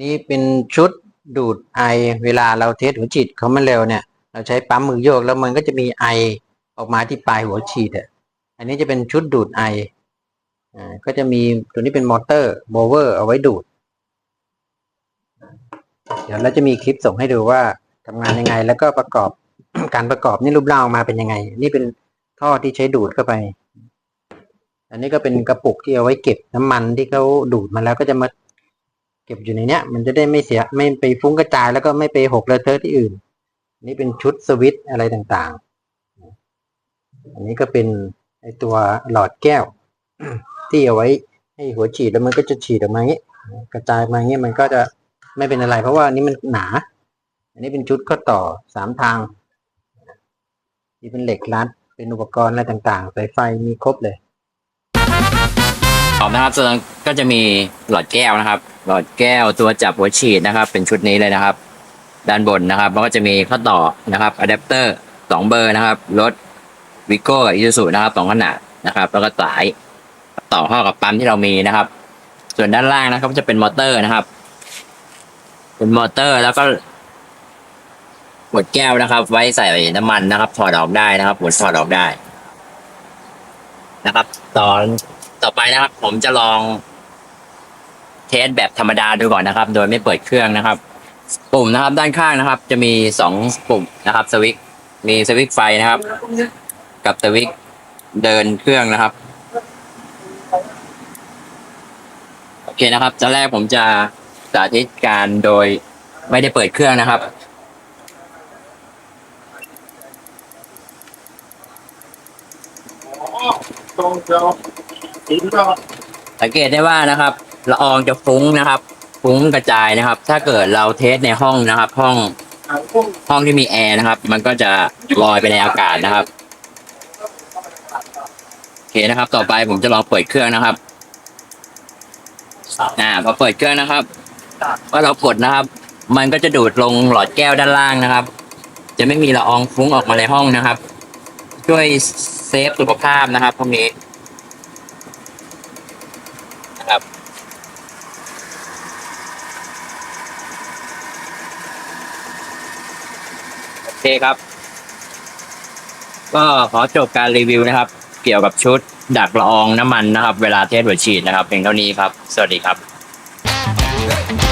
นี่เป็นชุดดูดไอเวลาเราเทสหัวฉีดเขามันเร็วเนี่ย เราใช้ปั๊มมือโยกแล้วมันก็จะมีไอออกมาที่ปลายหัวฉีดอะอันนี้จะเป็นชุดดูดไออ่าก็จะมีตัวนี้เป็นมอเตอร์โบเวอร์เอาไว้ดูด เดี๋ยวเราจะมีคลิปส่งให้ดูว่าทำงานยังไง แล้วก็ประกอบการประกอบนี่รูปร่างออกมาเป็นยังไง นี่เป็นท่อที่ใช้ดูดเข้าไป อันนี้ก็เป็นกระปุกที่เอาไว้เก็บน้ำมันที่เขาดูดมาแล้วก็จะมา เก็บอยู่ในเนี้ย มันจะได้ไม่เสียไม่ไปฟุ้งกระจายแล้วก็ไม่ไปหกระเทอะที่อื่น นี่เป็นชุดสวิตอะไรต่างๆ อันนี้ก็เป็นไอตัวหลอดแก้ว ที่เอาไว้ให้หัวฉีดแล้วมันก็จะฉีดออกมาอย่างนี้กระจายมาอย่างนี้มันก็จะไม่เป็นอะไร เพราะว่านี้มันหนา อันนี้เป็นชุดข้อต่อสามทางที่เป็นเหล็กรัด เป็นอุปกรณ์อะไรต่างๆสายไฟมีครบเลยตอบนะครับส่วนก็จะมีหลอดแก้วนะครับ หลอดแก้วตัวจับหัวฉีดนะครับ เป็นชุดนี้เลยนะครับ ด้านบนนะครับแล้วก็จะมีข้อต่อนะครับอะแดปเตอร์สองเบอร์นะครับรถวิโก้กับอิซูซุนะครับสองขนาดนะครับ แล้วก็สายต่อเข้ากับปั๊มที่เรามีนะครับ ส่วนด้านล่างนะครับจะเป็นมอเตอร์นะครับ เป็นมอเตอร์แล้วก็หัวแก้วนะครับ ไว้ใส่น้ำมันนะครับถอดออกได้นะครับหัวถอดออกได้นะครับ ตอนต่อไปนะครับ ผมจะลอง ทสแบบธรรมดาดูก่อนนะครับ โดยไม่เปิดเครื่องนะครับ ปุ่มนะครับด้านข้างนะครับ จะมีสองปุ่มนะครับสวิตมีสวิตไฟนะครับ กับสวิตเดินเครื่องนะครับโอเคนะครับตอนแรกผมจะสาธิตการโดยไม่ได้เปิดเครื่องนะครับต้องเจ้าถึงก็สังเกตได้ว่านะครับ ละอองจะฟุ้งนะครับ ฟุ้งกระจายนะครับ ถ้าเกิดเราเทสในห้องนะครับ ห้องห้องที่มีแอร์นะครับ มันก็จะลอยไปในอากาศนะครับโอเคนะครับ ต่อไปผมจะลองเปิดเครื่องนะครับอ่าพอเปิดเครื่องนะครับว่าเรากดนะครับ มันก็จะดูดลงหลอดแก้วด้านล่างนะครับ จะไม่มีละอองฟุ้งออกมาในห้องนะครับ ช่วยเซฟสุขภาพนะครับพวกนี้ โอเคครับ ก็ขอจบการรีวิวนะครับ เกี่ยวกับชุดดักละอองน้ำมันนะครับ เวลาเทสหัวฉีดนะครับเพียงเท่านี้ครับ สวัสดีครับ